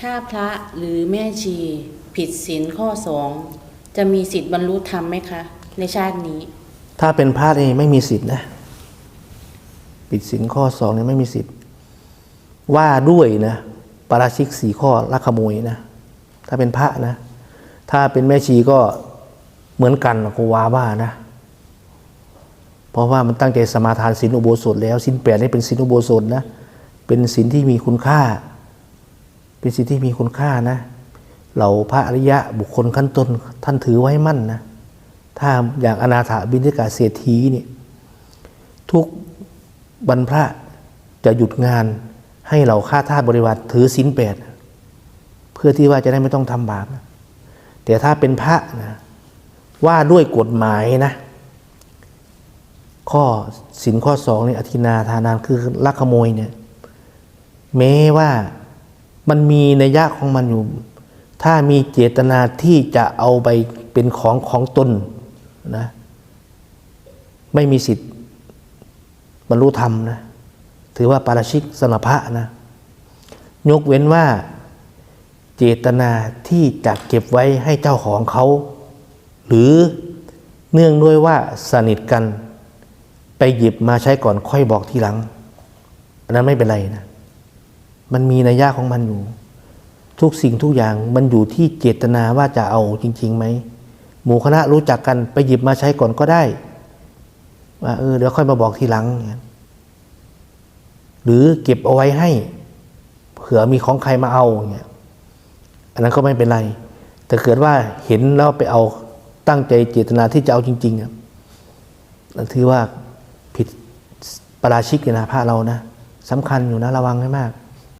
ถ้าพระหรือแม่ชีผิดศีลข้อสองจะมีสิทธิ์บรรลุธรรมไหมคะ ในชาตินี้ ถ้าเป็นพระนี่ไม่มีสิทธินะปิดสินข้อสองนี่ไม่มีสิทธิ์ ว่าด้วยนะปาราชิกสี่ข้อลักขโมยนะ ถ้าเป็นพระนะ ถ้าเป็นแม่ชีก็เหมือนกันกูว่าว่านะ เพราะว่ามันตั้งใจสมาทานศีลอุโบสถแล้วศีลแปดนี่เป็นศีลอุโบสถนะ เป็นศีลที่มีคุณค่า เป็นศีลที่มีคุณค่านะ เหล่าพระอริยะบุคคลขั้นต้นท่านถือไว้มั่นนะ ถ้าอย่างอนาถาบิณฑิกาเศรษฐีเนี่ยทุกบรรพระจะหยุดงานให้เหล่าข้าทาสบริวารถือศีลแปดเพื่อที่ว่าจะได้ไม่ต้องทำบาปนะแต่ถ้าเป็นพระนะว่าด้วยกฎหมายนะข้อสินข้อสองเนี่ยอธินาทานานคือลักขโมยเนี่ยแม้ว่า มันมีในยยะของมันอยู่ ถ้ามีเจตนาที่จะเอาไปเป็นของของตนนะไม่มีสิทธิ์บรรลุธรรมนะถือว่าปาราชิกสนพระนะยกเว้นว่าเจตนาที่จะเก็บไว้ให้เจ้าของเขา หรือเนื่องด้วยว่าสนิทกัน ไปหยิบมาใช้ก่อนค่อยบอกทีหลัง อันนั้นไม่เป็นไรนะ มันมีนัยยะของมันอยู่ ทุกสิ่งทุกอย่างมันอยู่ที่เจตนาว่าจะเอาจริงๆไหมหมู่คณะรู้จักกันไปหยิบมาใช้ก่อนก็ได้ว่าเออเดี๋ยวค่อยมาบอกทีหลัง หรือเก็บเอาไว้ให้ เผื่อมีของใครมาเอาอย่างเงี้ยอันนั้นก็ไม่เป็นไร แต่เกิดว่าเห็นแล้วไปเอาตั้งใจเจตนาที่จะเอาจริงๆอะนั่นถือว่าผิดประราชิกนะพระเรานะสำคัญอยู่นะระวังให้มาก